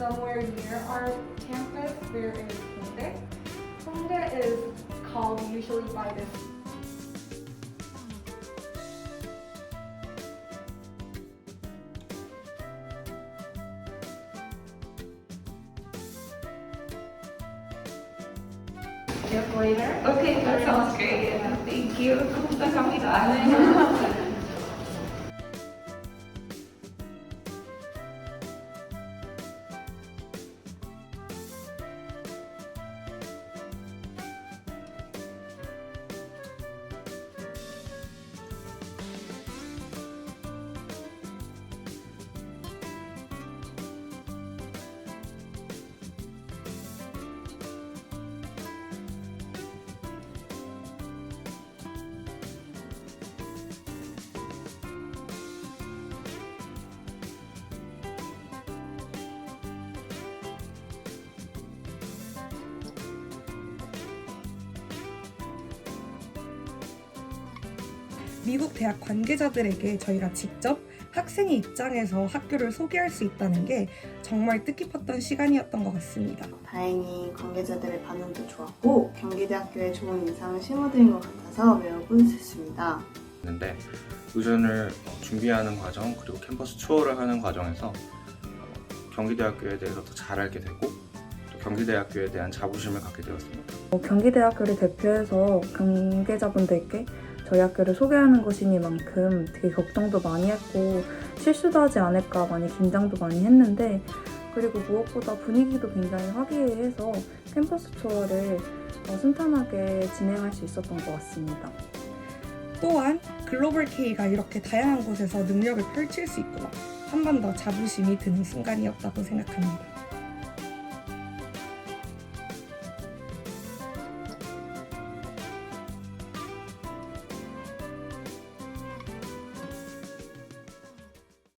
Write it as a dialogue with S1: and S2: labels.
S1: somewhere near our campus there is Hyundai. Hyundai is called usually by this gift later.
S2: Okay, that sounds great. Thank you. 감사합니다.
S3: 미국 대학 관계자들에게 저희가 직접 학생의 입장에서 학교를 소개할 수 있다는 게 정말 뜻깊었던 시간이었던 것 같습니다.
S4: 다행히 관계자들의 반응도 좋았고 경기대학교에 좋은 인상을 심어드린 것 같아서 매우 뿌듯했습니다.
S5: 있는데 의전을 어, 준비하는 과정 그리고 캠퍼스 투어를 하는 과정에서 어, 경기대학교에 대해서 더 잘 알게 되고 또 경기대학교에 대한 자부심을 갖게 되었습니다.
S6: 어, 경기대학교를 대표해서 관계자분들께 저희 학교를 소개하는 것이니만큼 되게 걱정도 많이 했고 실수도 하지 않을까 많이 긴장도 많이 했는데 그리고 무엇보다 분위기도 굉장히 화기애애해서 캠퍼스 투어를 어, 순탄하게 진행할 수 있었던 것 같습니다.
S3: 또한 글로벌 K가 이렇게 다양한 곳에서 능력을 펼칠 수 있구나. 한 번 더 자부심이 드는 순간이었다고 생각합니다.